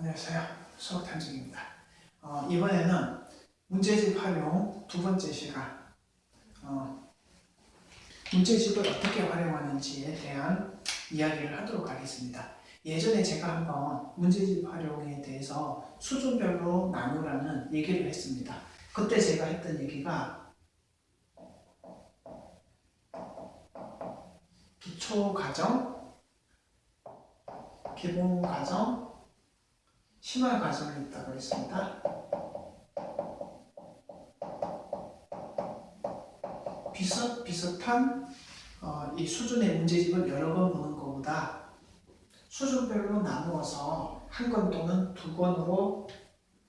안녕하세요. 수학 탐정입니다. 어, 이번에는 문제집 활용 두 번째 시간. 어, 문제집을 어떻게 활용하는지에 대한 이야기를 하도록 하겠습니다. 예전에 제가 한번 문제집 활용에 대해서 수준별로 나누라는 얘기를 했습니다. 그때 제가 했던 얘기가 기초 과정, 기본 과정, 심화 과정이 있다고 했습니다. 비슷비슷한 어, 이 수준의 문제집을 여러 번 보는 것보다 수준별로 나누어서 한 권 또는 두 권으로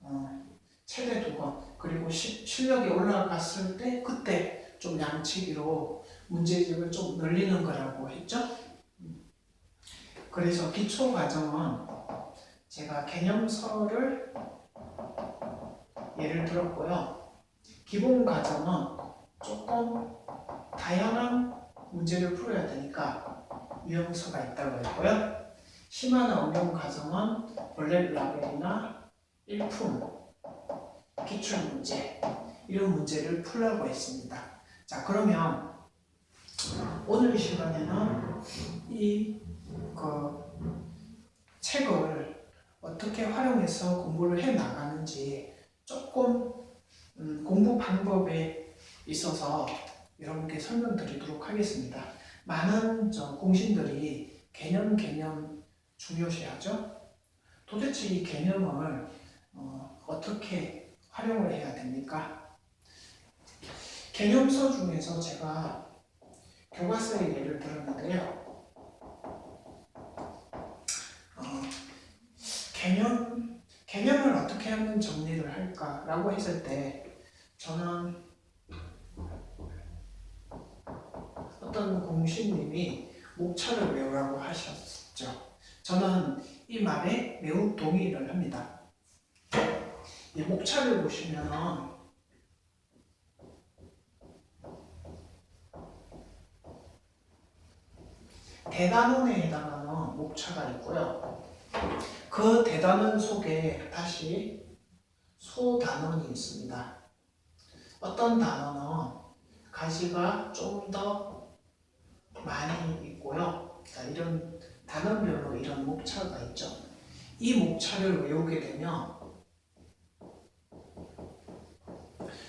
어, 최대 두 권, 그리고 시, 실력이 올라갔을 때 그때 좀 양치기로 문제집을 좀 늘리는 거라고 했죠. 음. 그래서 기초 과정은 제가 개념서를 예를 들었고요. 기본 과정은 조금 다양한 문제를 풀어야 되니까 유형서가 있다고 했고요. 심화나 응용 과정은 원래 라벨이나 일품, 기출 문제 이런 문제를 풀라고 했습니다. 자 그러면 오늘 시간에는 이 그 책을 어떻게 활용해서 공부를 해 나가는지 조금 음, 공부 방법에 있어서 여러분께 설명드리도록 하겠습니다. 많은 저 공신들이 개념 개념 중요시하죠. 도대체 이 개념을 어, 어떻게 활용을 해야 됩니까? 개념서 중에서 제가 교과서의 예를 들었는데요. 어, 개념 개념을 어떻게 하면 정리를 할까라고 했을 때 저는 어떤 공신님이 목차를 외우라고 하셨죠. 저는 이 말에 매우 동의를 합니다. 이 목차를 보시면 대단원에 해당하는 목차가 있고요. 그 대단원 속에 다시 소단원이 있습니다. 어떤 단어는 가지가 좀 더 많이 있고요. 자, 이런 단원별로 이런 목차가 있죠. 이 목차를 외우게 되면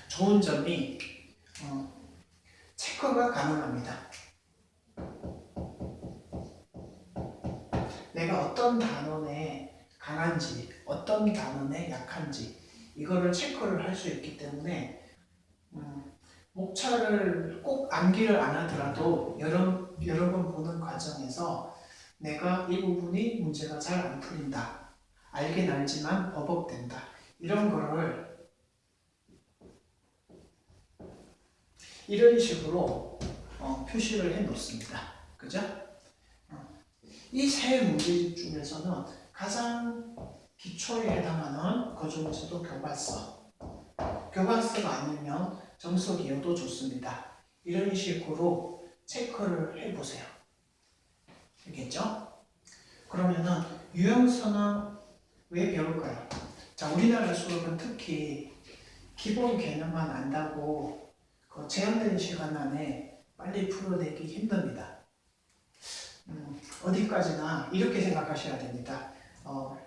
좋은 점이 어, 체크가 가능합니다. 내가 어떤 단원에 강한지, 어떤 단원에 약한지 이거를 체크를 할 수 있기 때문에 음, 목차를 꼭 암기를 안 하더라도 여러, 여러 번 보는 과정에서 내가 이 부분이 문제가 잘 안 풀린다. 알긴 알지만 버벅된다. 이런 거를 이런 식으로 어, 표시를 해 놓습니다. 그죠? 이 세 문제집 중에서는 가장 기초에 해당하는 그 중에서도 교과서. 교과서가 아니면 정석이어도 좋습니다. 이런 식으로 체크를 해보세요. 알겠죠? 그러면은 유형서는 왜 배울까요? 자, 우리나라 수업은 특히 기본 개념만 안다고 그 제한된 시간 안에 빨리 풀어내기 힘듭니다. 음, 어디까지나 이렇게 생각하셔야 됩니다. 어,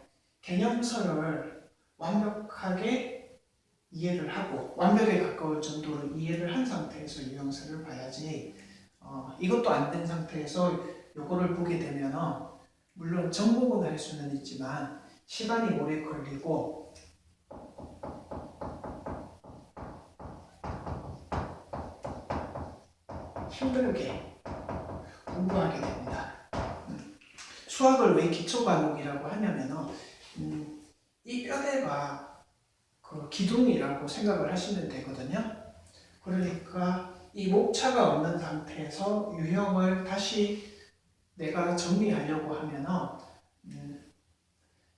개념서를 완벽하게 이해를 하고 완벽에 가까울 정도로 이해를 한 상태에서 유형서를 봐야지 어, 이것도 안 된 상태에서 요거를 보게 되면 물론 정복은 할 수는 있지만 시간이 오래 걸리고 힘들게 공부하게 됩니다. 음, 수학을 왜 기초 과목이라고 하냐면은 음, 이 뼈대가 그 기둥이라고 생각을 하시면 되거든요. 그러니까 이 목차가 없는 상태에서 유형을 다시 내가 정리하려고 하면은 음,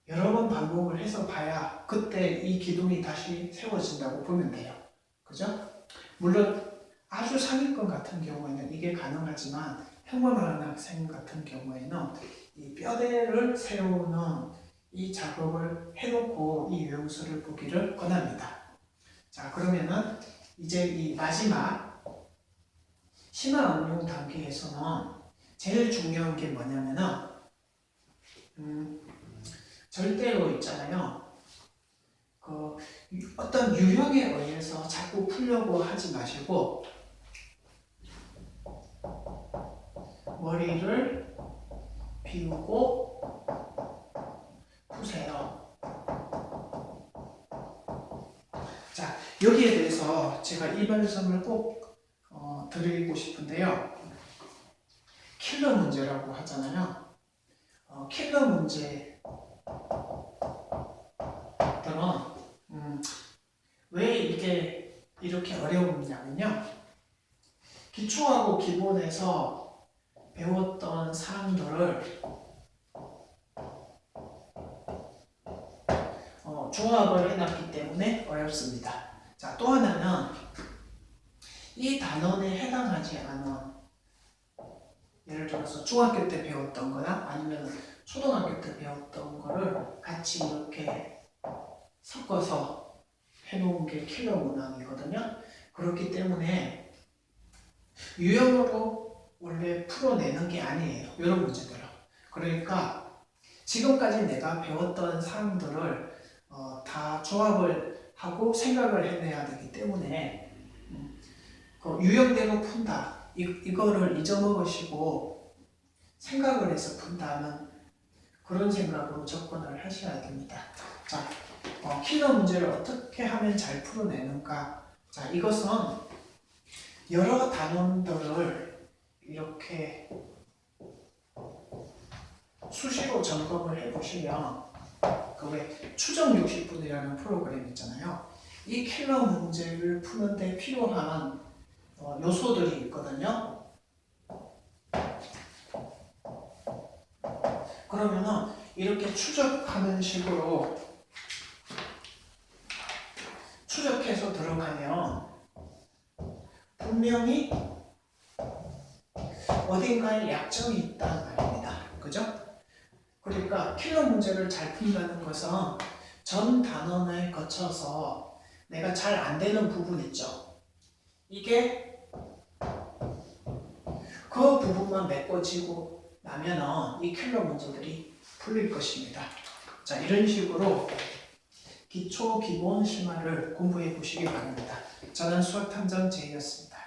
여러 번 반복을 해서 봐야 그때 이 기둥이 다시 세워진다고 보면 돼요. 그죠? 물론 아주 상위권 같은 경우에는 이게 가능하지만 평범한 학생 같은 경우에는 이 뼈대를 세우는 이이 작업을 해놓고 이 유형서를 보기를 권합니다. 자, 그러면은 이제 이 마지막 심화 응용 단계에서는 제일 중요한 게 뭐냐면은 음, 절대로 있잖아요. 그 유- 어떤 유형에 의해서 자꾸 풀려고 하지 마시고 머리를 비우고 푸세요. 자, 여기에 대해서 제가 일반성을 꼭 어, 드리고 싶은데요. 킬러 문제라고 하잖아요. 어, 킬러 문제 들은 음, 이렇게 어려우냐면요. 기초하고 기본에서 배웠던 사항들을 어, 조합을 해놨기 때문에 어렵습니다. 자, 또 하나는 이 단원에 해당하지 않은 예를 들어서 중학교 때 배웠던 거나 아니면 초등학교 때 배웠던 거를 같이 이렇게 섞어서 해놓은 게 킬러 문항이거든요. 그렇기 때문에 유형으로 원래 풀어내는 게 아니에요. 이런 문제들은. 그러니까 지금까지 내가 배웠던 사항들을 어, 다 조합을 하고 생각을 해내야 되기 때문에 음, 그 유형대로 푼다. 이, 이거를 잊어먹으시고 생각을 해서 푼다는 그런 생각으로 접근을 하셔야 됩니다. 자, 어, 킬러 문제를 어떻게 하면 잘 풀어내는가? 자, 이것은 여러 단원들을 이렇게 수시로 점검을 해보시면 그왜 추정 60분이라는 프로그램 있잖아요. 이 킬러 문제를 푸는데 필요한 어, 요소들이 있거든요. 그러면은 이렇게 추적하는 식으로 추적해서 들어가면 분명히 어딘가에 약점이 있다는 말입니다. 그죠? 그러니까 킬러 문제를 잘 푼다는 것은 전 단원에 거쳐서 내가 잘 안 되는 부분 있죠. 이게 그 부분만 메꿔지고 나면은 이 킬러 문제들이 풀릴 것입니다. 자, 이런 식으로 기초 기본 심화를 공부해 보시기 바랍니다. 저는 수학탐정 제이였습니다.